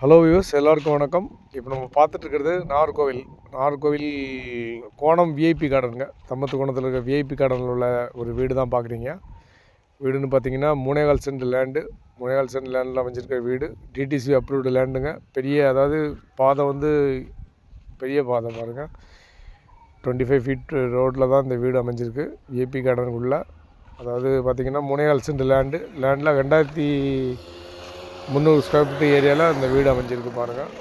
Hello views எல்லாருக்கும் வணக்கம். இப்போ நம்ம பார்த்துட்ருக்கிறது நாகர்கோவில். நாகர்கோவில் கோணம் விஐபி கார்டனுங்க. தம்பத்து கோணத்தில் இருக்க விஐபி கார்டனில் உள்ள ஒரு வீடு தான் பார்க்குறீங்க. வீடுன்னு பார்த்தீங்கன்னா மூணேகால் சென்ட் லேண்டு மூணேகால் சென்ட் லேண்டில் அமைஞ்சிருக்க வீடு. டிடிசி அப்ரூவ்டு லேண்டுங்க பெரிய அதாவது பாதை வந்து பெரிய பாதை பாருங்கள் டுவெண்ட்டி ஃபைவ் ஃபீட் ரோட்டில் தான் இந்த வீடு அமைஞ்சிருக்கு. விஐபி கார்டனுக்குள்ளே. அதாவது பார்த்திங்கன்னா மூணேகால் சென்ட் லேண்டு லேண்டில் ரெண்டாயிரத்தி முந்நூறு ஸ்கொயர் ஃபீட் ஏரியாவில் அந்த வீடு அமைஞ்சிருக்கு பாருங்கள்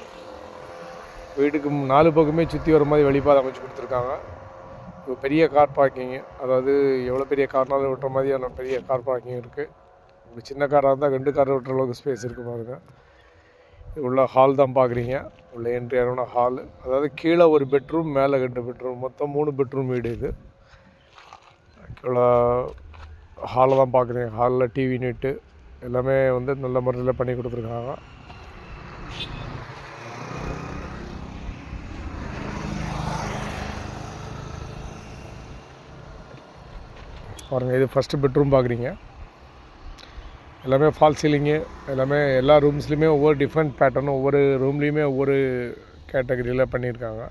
வீட்டுக்கு நாலு பக்கமே சுற்றி வர மாதிரி வெளிப்பாதை அமைச்சு கொடுத்துருக்காங்க. இப்போ பெரிய கார் பார்க்கிங்கு அதாவது எவ்வளோ பெரிய கார்னாலும் விட்டுற மாதிரியான பெரிய கார் பார்க்கிங் இருக்குது இப்போ சின்ன காராக இருந்தால் ரெண்டு கார் விட்டுற அளவுக்கு ஸ்பேஸ் இருக்குது பாருங்கள் உள்ள ஹால் தான் பார்க்குறீங்க. உள்ள என்ட்ரி ஆன ஹாலு அதாவது கீழே ஒரு பெட்ரூம் மேலே ரெண்டு பெட்ரூம் மொத்தம் மூணு பெட்ரூம் வீடு இது. இவ்வளோ ஹாலை தான் பார்க்குறீங்க. ஹாலில் டிவி நெட்டு எல்லாமே வந்து நல்ல முறையில் பண்ணி கொடுத்துருக்காங்க. பாருங்கள் இது ஃபஸ்ட்டு பெட்ரூம் பார்க்குறீங்க எல்லாமே ஃபால் சீலிங்கு எல்லாமே எல்லா ரூம்ஸ்லேயுமே ஒவ்வொரு டிஃப்ரெண்ட் பேட்டர்னும் ஒவ்வொரு ரூம்லேயுமே ஒவ்வொரு கேட்டகரியில் பண்ணியிருக்காங்க.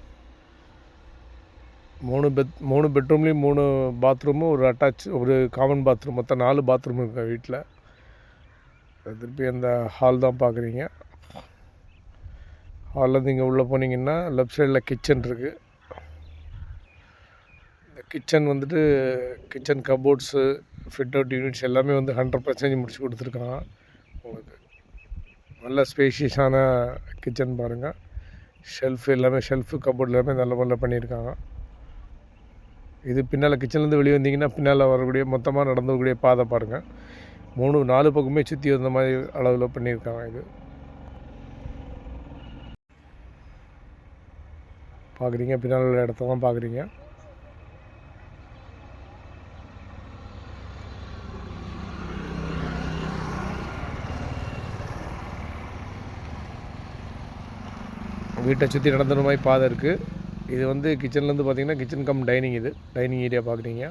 மூணு பெட் மூணு பெட்ரூம்லேயும் மூணு பாத்ரூமும் ஒரு அட்டாச் ஒரு காமன் பாத்ரூம் மொத்தம் நாலு பாத்ரூம் இருக்குது வீட்டில் திருப்பி அந்த ஹால் தான் பார்க்குறீங்க. ஹாலில் நீங்கள் உள்ளே போனீங்கன்னா லெஃப்ட் சைடில் கிச்சன் இருக்குது இந்த கிச்சன் வந்துட்டு kitchen cupboards fit out units எல்லாமே வந்து ஹண்ட்ரட் பர்சன்டேஜ் முடிச்சு கொடுத்துருக்காங்க உங்களுக்கு நல்ல ஸ்பேஷியஸான கிச்சன் பாருங்கள் ஷெல்ஃப் எல்லாமே ஷெல்ஃபு கபோர்ட் எல்லாமே நல்ல முறையில் பண்ணியிருக்காங்க. இது பின்னால் கிச்சன்லேருந்து வெளியே வந்தீங்கன்னா பின்னால் வரக்கூடிய மொத்தமாக நடந்துக்கூடிய பாதை பாருங்கள் மூணு நாலு பக்கமே சுற்றி வந்த மாதிரி அளவில் பண்ணியிருக்காங்க இது. பார்க்குறீங்க பின்னால் உள்ள இடத்த தான் பார்க்குறீங்க வீட்டை சுற்றி நடந்துற மாதிரி பாதை இருக்குது இது வந்து கிச்சன்லேருந்து பார்த்தீங்கன்னா கிச்சன் கம் டைனிங் இது. டைனிங் ஏரியா பார்க்குறீங்க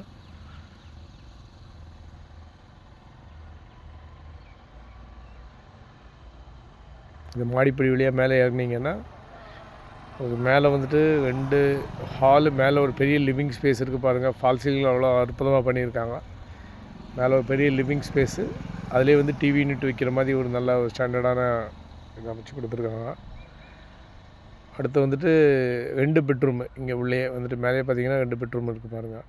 இந்த மாடிப்படி வழியாக மேலே இறங்குனீங்கன்னா ஒரு மேலே வந்துட்டு ரெண்டு ஹாலு மேலே ஒரு பெரிய லிவிங் ஸ்பேஸ் இருக்குது பாருங்கள் ஃபால் அவ்வளோ அற்புதமாக பண்ணியிருக்காங்க. மேலே ஒரு பெரிய லிவிங் ஸ்பேஸு அதிலே வந்து டிவி யூனிட் வைக்கிற மாதிரி ஒரு நல்ல ஒரு ஸ்டாண்டர்டான இது அமைச்சு கொடுத்துருக்காங்க. அடுத்து வந்துட்டு ரெண்டு பெட்ரூமு இங்கே உள்ளே வந்துட்டு மேலே பார்த்தீங்கன்னா ரெண்டு பெட்ரூம் இருக்குது பாருங்கள்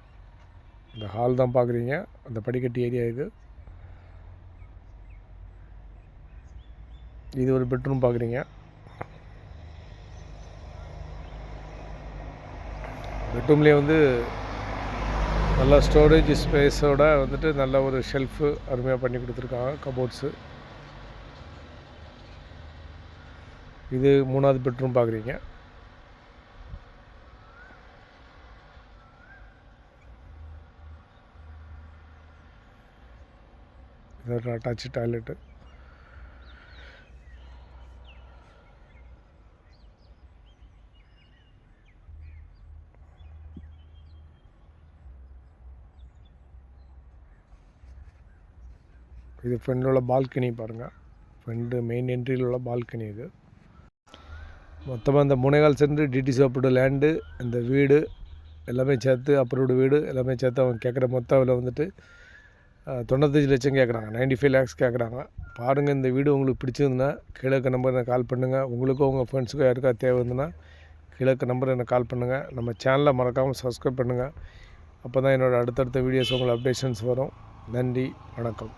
இந்த ஹால் தான் பார்க்குறீங்க அந்த படிக்கட்டு ஏரியா இது. இது ஒரு பெட்ரூம் பார்க்குறீங்க. பெட்ரூம்லேயே வந்து நல்ல ஸ்டோரேஜ் ஸ்பேஸோட வந்துட்டு நல்ல ஒரு ஷெல்ஃபு அருமையாக பண்ணி கொடுத்துருக்காங்க கபோர்ட்ஸு இது மூணாவது பெட்ரூம் பார்க்குறீங்க. இது ஒரு அட்டாச்சு டாய்லெட்டு இது ஃப்ரெண்டில் உள்ள பால்கனி பாருங்கள் ஃப்ரெண்டு மெயின் என்ட்ரியில் உள்ள பால்கனி இது. மொத்தமாக இந்த முனைகால் சென்று டிடி சாப்பிட்டு லேண்டு இந்த வீடு எல்லாமே சேர்த்து அப்ரூவ்டு வீடு எல்லாமே சேர்த்து அவங்க கேட்குற மொத்த விலை வந்துட்டு தொண்ணூத்தஞ்சு லட்சம் கேட்குறாங்க. நைன்டி ஃபைவ் லேக்ஸ் கேட்குறாங்க. பாருங்கள் இந்த வீடு உங்களுக்கு பிடிச்சிருந்துன்னா கிழக்கு நம்பர் கால் பண்ணுங்கள் உங்களுக்கும் உங்கள் ஃப்ரெண்ட்ஸுக்கும் யாருக்கா தேவை இருந்துன்னா கிழக்கு நம்பர் எனக்கு கால் பண்ணுங்கள் நம்ம சேனலை மறக்காமல் சப்ஸ்கிரைப் பண்ணுங்கள் அப்போ தான் என்னோடய அடுத்தடுத்த வீடியோஸ் உங்களுக்கு அப்டேஷன்ஸ் வரும். நன்றி வணக்கம்.